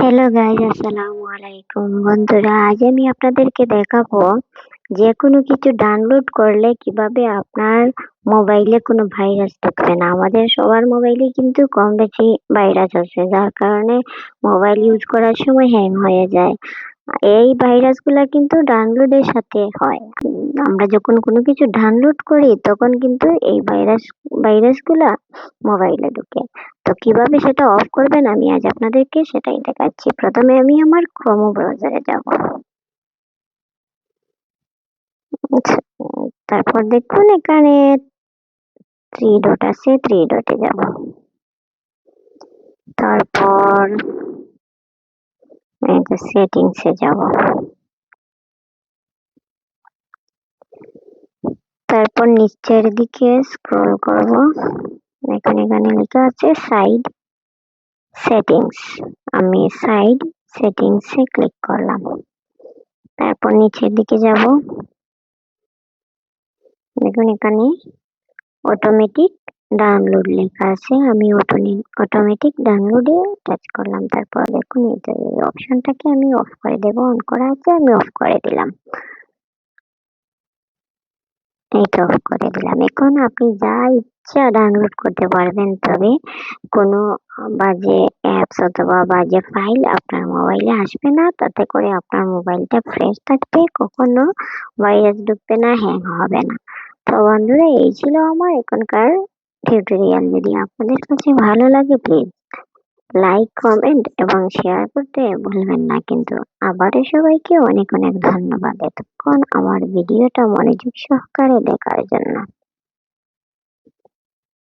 Hello guys আসসালামু আলাইকুম বন্ধুরা, আজ আমি আপনাদেরকে দেখাবো যে কোনো কিছু ডাউনলোড করলে কীভাবে আপনার মোবাইলে কোনো ভাইরাস ঢুকবে না। আমাদের সবার মোবাইলে কিন্তু কম বেশি ভাইরাস আছে, যার কারণে মোবাইল ইউজ করার সময় হ্যাং হয়ে যায়। এই ভাইরাসগুলা কিন্তু ডাউনলোডের সাথে হয়। আমরা যখন কোনো কিছু ডাউনলোড করি, তখন কিন্তু এই ভাইরাস, ভাইরাসগুলা মোবাইলে ঢুকে। তো কীভাবে সেটা অফ করবেন আমি আজ আপনাদেরকে সেটাই দেখাচ্ছি। প্রথমে আমি আমার ক্রোমো ব্রাউজারে যাব। তারপর দেখুন এখানে থ্রি ডট আছে থ্রি ডটে যাব। তারপর সেটিংসে যাব। তারপর নিচের দিকে স্ক্রল করব। এখানে এখানে লেখা আছে সাইড সেটিংস আমি সাইড সেটিংসে ক্লিক করলাম। তারপর নিচের দিকে যাব। দেখুন এখানে অটোমেটিক ডাউনলোড লেখা আছে, আমি অটোমেটিক ডাউনলোডে টাচ করলাম, তারপর দেখুন এই অপশনটাকে আমি অফ করে দেব অন করা আছে, আমি অফ করে দিলাম। এইটা অফ করে দিলাম। এখন আপনি যা ইচ্ছা ডাউনলোড করতে পারবেন, তবে কোনো বাজে অ্যাপস অথবা বাজে ফাইল আপনার মোবাইলে আসবে না, তাতে করে আপনার মোবাইলটা ফ্রেশ থাকবে, কখনো ভাইরাস ঢুকবে না হ্যাং হবে না। তো বন্ধুরা, এই ছিল আমার এখনকার টিউটোরিয়াল যদি আপনাদের কাছে ভালো লাগে প্লিজ লাইক কমেন্ট এবং শেয়ার করতে ভুলবেন না। কিন্তু আবারও সবাইকে অনেক অনেক ধন্যবাদ। এতক্ষণ আমার ভিডিওটা মনোযোগ সহকারে দেখার জন্য।